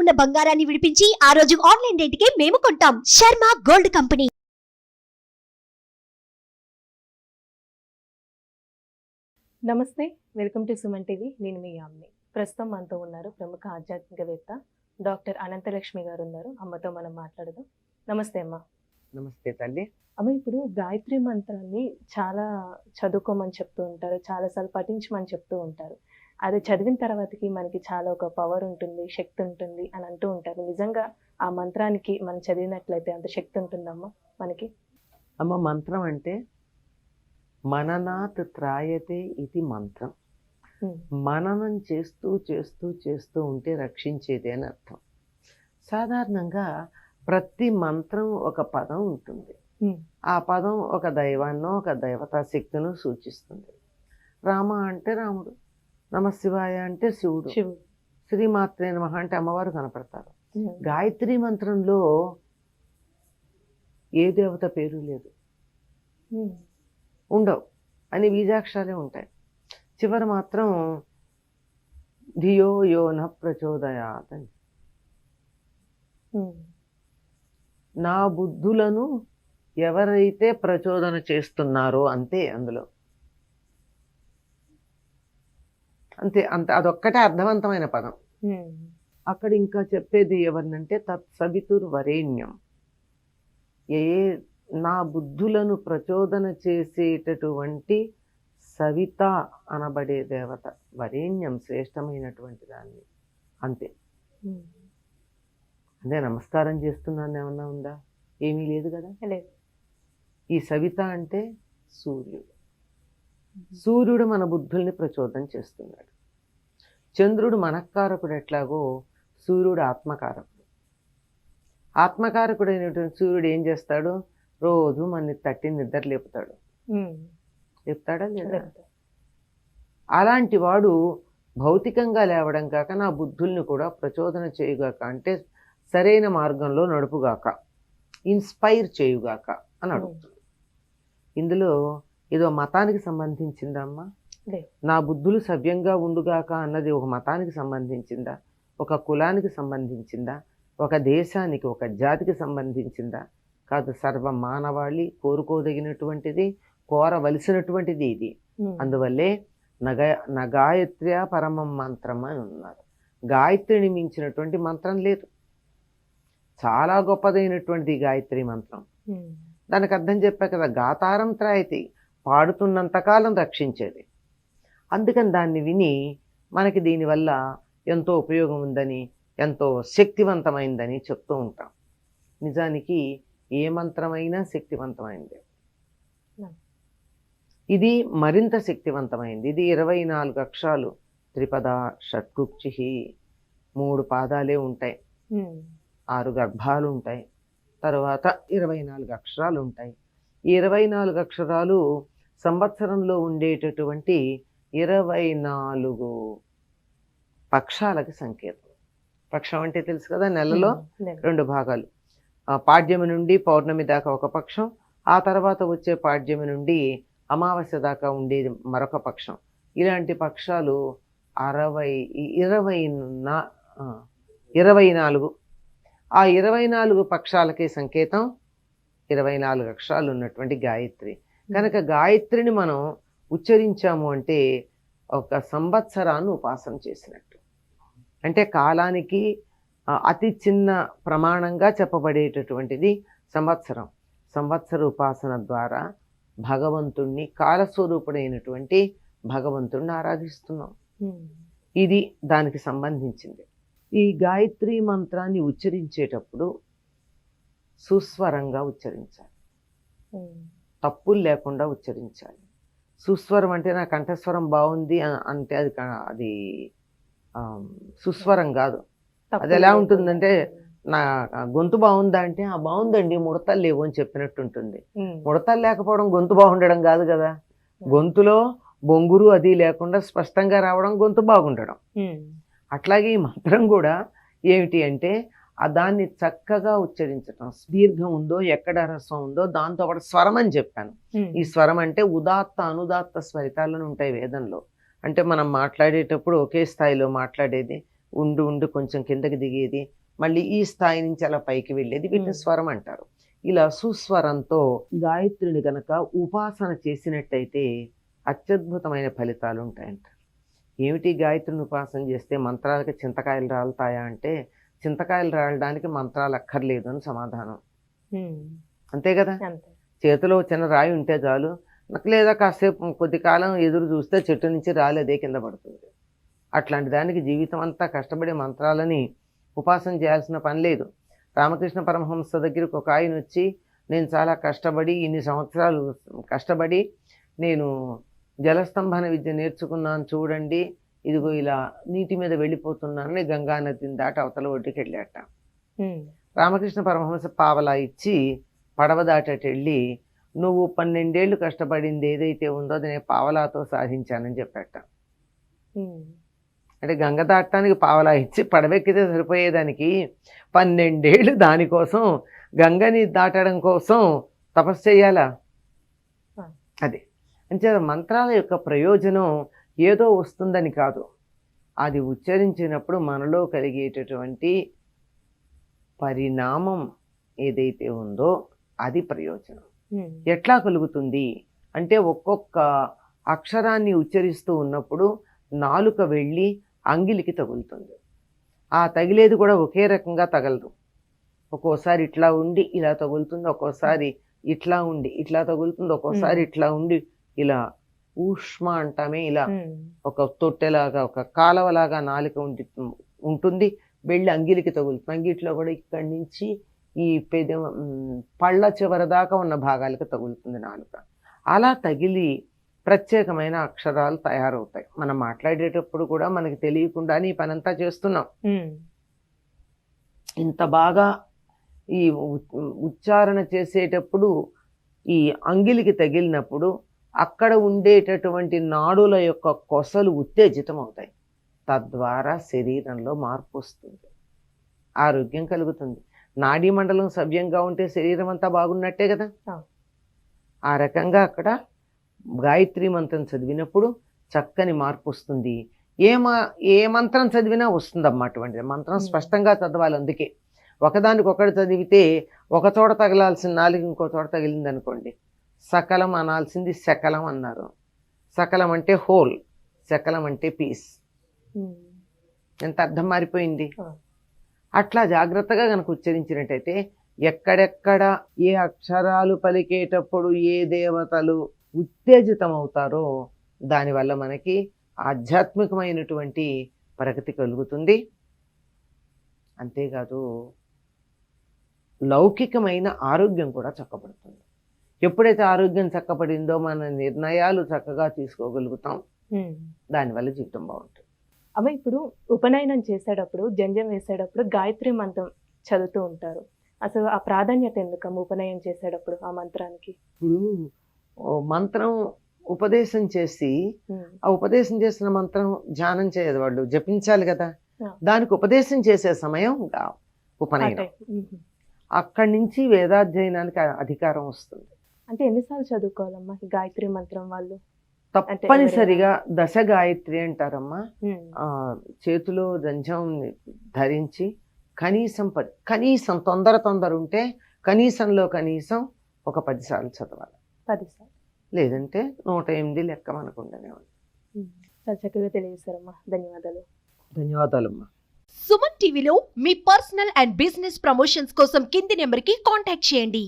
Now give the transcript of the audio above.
ఉన్న బంగారాన్ని విడిపించి ఆ రోజు ఆన్లైన్ రేటుకే మేము కొంటాం. Sharma gold company. నమస్తే వెల్కమ్ టు సుమన్ టీవీ. నేను మీ యామ్ని. ప్రస్తుతం మనతో ఉన్నారు ప్రముఖ ఆధ్యాత్మికవేత్త డాక్టర్ అనంతలక్ష్మి గారు ఉన్నారు అమ్మతో మనం మాట్లాడదాం. నమస్తే అమ్మ. నమస్తే తల్లి. అమ్మ ఇప్పుడు గాయత్రి మంత్రాన్ని చాలా చదువుకోమని చెప్తూ ఉంటారు చాలాసార్లు పఠించమని చెప్తూ ఉంటారు. అది చదివిన తర్వాతకి మనకి చాలా ఒక పవర్ ఉంటుంది శక్తి ఉంటుంది అని అంటూ ఉంటారు. నిజంగా ఆ మంత్రానికి మనం చదివినట్లయితే అంత శక్తి ఉంటుందమ్మా మనకి? అమ్మ మంత్రం అంటే మననాత్ త్రాయతే ఇది మంత్రం. మననం చేస్తూ చేస్తూ చేస్తూ ఉంటే రక్షించేది అని అర్థం. సాధారణంగా ప్రతి మంత్రం ఒక పదం ఉంటుంది. ఆ పదం ఒక దైవాన్నో ఒక దేవతా శక్తినో సూచిస్తుంది. రామ అంటే రాముడు. నమశివాయ అంటే శివుడు. శివుడు. శ్రీమాత్రే నమః అంటే అమ్మవారు కనపడతారు. గాయత్రి మంత్రంలో ఏ దేవత పేరు లేదు. ఉండవు. అని బీజాక్షరాలే ఉంటాయి. చివర మాత్రం ధియో యో న ప్రచోదయాత్ అని. నా బుద్ధులను ఎవరైతే ప్రచోదన చేస్తున్నారో అంతే అందులో. అంతే అంత. అదొక్కటే అర్థవంతమైన పదం. అక్కడ ఇంకా చెప్పేది ఎవరినంటే తత్ సవితుర్ వరేణ్యం. ఏ నా బుద్ధులను ప్రచోదన చేసేటటువంటి సవిత అనబడే దేవత. వరేణ్యం శ్రేష్టమైనటువంటి దాన్ని. అంతే. అదే నమస్కారం చేస్తున్నాను ఏమన్నా ఉందా? ఏమీ లేదు కదా? లేదు. ఈ సవిత అంటే సూర్యుడు. సూర్యుడు మన బుద్ధుల్ని ప్రచోదనం చేస్తున్నాడు. చంద్రుడు మనఃకారకుడు ఎట్లాగో సూర్యుడు ఆత్మకారకుడు. ఆత్మకారకుడైనటువంటి సూర్యుడు ఏం చేస్తాడు? రోజు మనని తట్టి నిద్ర లేపుతాడు. లేపుతాడా లేదా? లేదు. అలాంటి వాడు భౌతికంగా లేవడం కాక నా బుద్ధుల్ని కూడా ప్రచోదన చేయుగాక అంటే సరైన మార్గంలో నడుపుగాక ఇన్స్పైర్ చేయుగాక అని అడుగుతుంది ఇందులో ఏదో మతానికి సంబంధించిందమ్మా. నా బుద్ధులు సవ్యంగా ఉండుగాక అన్నది ఒక మతానికి సంబంధించిందా? ఒక కులానికి సంబంధించిందా? ఒక దేశానికి ఒక జాతికి సంబంధించిందా? కాదు సర్వ మానవాళి కోరుకోదగినటువంటిది కోరవలసినటువంటిది ఇది. అందువల్లే నగ నగాయత్ర్య పరమం మంత్రం అని ఉన్నారు. గాయత్రిని మించినటువంటి మంత్రం లేదు. చాలా గొప్పదైనటువంటిది ఈ గాయత్రి మంత్రం. దానికి అర్థం చెప్పా కదా గాతారం త్రాయతి. పాడుతున్నంతకాలం రక్షించేది. అందుకని దాన్ని విని మనకి దీనివల్ల ఎంతో ఉపయోగం ఉందని ఎంతో శక్తివంతమైందని చెప్తూ ఉంటాం. నిజానికి ఏ మంత్రమైనా శక్తివంతమైంది. ఇది మరింత శక్తివంతమైంది. ఇది ఇరవై నాలుగు అక్షరాలు. త్రిపద షట్కుక్షి మూడు పాదాలే ఉంటాయి. ఆరు గర్భాలు ఉంటాయి. తర్వాత ఇరవై నాలుగు అక్షరాలు ఉంటాయి. ఈ ఇరవై నాలుగు అక్షరాలు సంవత్సరంలో ఉండేటటువంటి ఇరవై నాలుగు పక్షాలకి సంకేతం. పక్షం అంటే తెలుసు కదా నెలలో. రెండు భాగాలు. ఆ పాడ్యమి నుండి పౌర్ణమి దాకా ఒక పక్షం ఆ తర్వాత వచ్చే పాడ్యమి నుండి అమావాస్య దాకా ఉండేది మరొక పక్షం. ఇలాంటి పక్షాలు అరవై ఇరవై నా ఇరవై నాలుగు. ఆ ఇరవై నాలుగు పక్షాలకి సంకేతం ఇరవై నాలుగు అక్షరాలు ఉన్నటువంటి గాయత్రి. కనుక గాయత్రిని మనం ఉచ్చరించాము అంటే ఒక సంవత్సరాన్ని ఉపాసన చేసినట్టు. అంటే కాలానికి అతి చిన్న ప్రమాణంగా చెప్పబడేటటువంటిది సంవత్సరం. సంవత్సర ఉపాసన ద్వారా భగవంతుణ్ణి కాలస్వరూపుడైనటువంటి భగవంతుణ్ణి ఆరాధిస్తున్నాం. ఇది దానికి సంబంధించింది. ఈ గాయత్రి మంత్రాన్ని ఉచ్చరించేటప్పుడు సుస్వరంగా ఉచ్చరించాలి. తప్పులు లేకుండా ఉచ్చరించాలి. సుస్వరం అంటే నా కంఠస్వరం బాగుంది అంటే అది అది సుస్వరం కాదు. అది ఎలా. ఉంటుందంటే నా గొంతు బాగుందా అంటే ఆ బాగుందండి ముడతలు లేవు అని చెప్పినట్టు ఉంటుంది ముడతలు లేకపోవడం గొంతు బాగుండడం కాదు కదా. గొంతులో బొంగురు అది లేకుండా స్పష్టంగా రావడం గొంతు బాగుండడం. అట్లాగే ఈ మంత్రం కూడా ఏమిటి అంటే ఆ దాన్ని చక్కగా ఉచ్చరించటం. దీర్ఘం ఉందో ఎక్కడ రసం ఉందో దాంతో పాటు స్వరం అని చెప్పాను. ఈ స్వరం అంటే ఉదాత్త అనుదాత్త స్వరితాలను ఉంటాయి వేదంలో. అంటే మనం మాట్లాడేటప్పుడు ఒకే స్థాయిలో మాట్లాడేది ఉండి ఉండి కొంచెం కిందకి దిగేది మళ్ళీ ఈ స్థాయి నుంచి అలా పైకి వెళ్ళేది వీటిని. స్వరం అంటారు. ఇలా సుస్వరంతో గాయత్రిని గనక ఉపాసన చేసినట్టయితే అత్యద్భుతమైన ఫలితాలు ఉంటాయంట. ఏమిటి గాయత్రిని ఉపాసన చేస్తే మంత్రాలకి చింతకాయలు రాలుతాయా అంటే చింతకాయలు రాలడానికి మంత్రాలు అక్కర్లేదు అని సమాధానం. అంతే కదా? చేతిలో చిన్న రాయి ఉంటే చాలు. నాకు లేదా కాసేపు కొద్ది కాలం ఎదురు చూస్తే చెట్టు నుంచి రాలేదే కింద పడుతుంది. అట్లాంటి దానికి జీవితం అంతా కష్టపడే మంత్రాలని ఉపాసన చేయాల్సిన పని లేదు. రామకృష్ణ పరమహంస దగ్గరికి ఒక ఆయన వచ్చి నేను చాలా కష్టపడి ఇన్ని సంవత్సరాలు కష్టపడి నేను జలస్తంభన విద్య నేర్చుకున్నాను చూడండి. ఇదిగో ఇలా నీటి మీద వెళ్ళిపోతున్నానని గంగా నదిని దాటి అవతల ఒడ్డుకి వెళ్ళాట. రామకృష్ణ పరమహంస పావలా ఇచ్చి పడవ దాటటి వెళ్ళి నువ్వు పన్నెండేళ్ళు కష్టపడింది ఏదైతే ఉందో అది నేను పావలాతో సాధించానని చెప్పాట. అంటే గంగ దాటడానికి పావలా ఇచ్చి పడవెక్కితే సరిపోయేదానికి పన్నెండేళ్ళు దానికోసం గంగని దాటడం కోసం తపస్సు చేయాలా. అది. అంటే మంత్రాల యొక్క ప్రయోజనం ఏదో వస్తుందని కాదు. అది ఉచ్చరించినప్పుడు మనలో కలిగేటటువంటి పరిణామం ఏదైతే ఉందో అది ప్రయోజనం. ఉమ్, ఎట్లా కలుగుతుంది? అంటే ఒక్కొక్క అక్షరాన్ని ఉచ్చరిస్తూ ఉన్నప్పుడు నాలుక వెళ్ళి అంగిలికి తగులుతుంది. ఆ తగిలేది కూడా ఒకే రకంగా తగలదు. ఒక్కోసారి ఇట్లా ఉండి ఇలా తగులుతుంది ఒక్కోసారి ఇట్లా ఉండి ఇట్లా తగులుతుంది ఒక్కోసారి Hmm. ఇట్లా ఉండి ఇలా ఊష్మ అంటామే ఇలా ఒక తొట్టెలాగా ఒక కాలవలాగా నాలుక ఉండి ఉంటుంది. వెళ్ళి అంగిలికి తగులుతుంది అంగిట్లో కూడా ఇక్కడి నుంచి ఈ పెద ఉమ్, పళ్ళ చివరి దాకా ఉన్న భాగాలకు తగులుతుంది నాలుక. అలా తగిలి ప్రత్యేకమైన అక్షరాలు తయారవుతాయి. మనం మాట్లాడేటప్పుడు కూడా మనకి తెలియకుండానే ఈ పనంతా చేస్తున్నాం. ఇంత బాగా ఈ ఉచ్చారణ చేసేటప్పుడు ఈ అంగిలికి తగిలినప్పుడు అక్కడ ఉండేటటువంటి నాడుల యొక్క కొసలు ఉత్తేజితం అవుతాయి తద్వారా శరీరంలో మార్పు వస్తుంది. ఆరోగ్యం కలుగుతుంది. నాడీ మండలం సవ్యంగా ఉంటే శరీరం అంతా బాగున్నట్టే కదా? ఆ. రకంగా అక్కడ గాయత్రి మంత్రం చదివినప్పుడు చక్కని మార్పు వస్తుంది. ఏ మా ఏ మంత్రం చదివినా వస్తుందమ్మా అటువంటిది. మంత్రం. స్పష్టంగా చదవాలి అందుకే. ఒకదానికి ఒకటి చదివితే ఒక చోట తగలాల్సిన నాలుగు ఇంకో చోట తగిలింది అనుకోండి సకలం అనాల్సింది శకలం అన్నారు. సకలం అంటే హోల్ శకలం అంటే పీస్. ఉమ్, ఎంత అర్థం మారిపోయింది. అట్లా జాగ్రత్తగా కనుక ఉచ్చరించినట్టయితే ఎక్కడెక్కడ ఏ అక్షరాలు పలికేటప్పుడు ఏ దేవతలు ఉత్తేజితం అవుతారో దానివల్ల మనకి ఆధ్యాత్మికమైనటువంటి ప్రగతి కలుగుతుంది. అంతేకాదు లౌకికమైన ఆరోగ్యం కూడా చక్కబడుతుంది. ఎప్పుడైతే ఆరోగ్యం చక్కబడిందో మన నిర్ణయాలు చక్కగా తీసుకోగలుగుతాం. దానివల్ల జీవితం బాగుంటుంది. అమ్మ ఇప్పుడు ఉపనయనం చేసేటప్పుడు జంజం వేసేటప్పుడు గాయత్రి మంత్రం చదువుతూ ఉంటారు. అసలు ఆ ప్రాధాన్యత ఎందుకమ్మ ఉపనయనం చేసేటప్పుడు ఆ మంత్రానికి? ఇప్పుడు ఓ మంత్రం ఉపదేశం చేసి ఆ ఉపదేశం చేసిన మంత్రం ధ్యానం చేయదు వాళ్ళు. జపించాలి కదా. దానికి ఉపదేశం చేసే సమయం ఉపనయనం. అక్కడి నుంచి వేదాధ్యయనానికి అధికారం వస్తుంది. అంటే ఎన్నిసార్లు చదువుకోవాలమ్మా ఈ గాయత్రి మంత్రం వాళ్ళు? తప్పనిసరిగా దశ గాయత్రి అంటారమ్మా. చేతిలో దంజం ధరించి కనీసం పది కనీసం తొందర తొందర ఉంటే కనీసంలో కనీసం ఒక పదిసార్లు చదవాలి. పది సార్లు లేదంటే నూట ఎనిమిది లెక్క మనకు ఉండనే. చాలా చక్కగా తెలియజేశారమ్మా. ధన్యవాదాలు. ధన్యవాదాలమ్మా. సుమన్ టీవీలో మీ పర్సనల్ అండ్ బిజినెస్ ప్రమోషన్స్ కోసం కింది నెంబర్కి కాంటాక్ట్ చేయండి.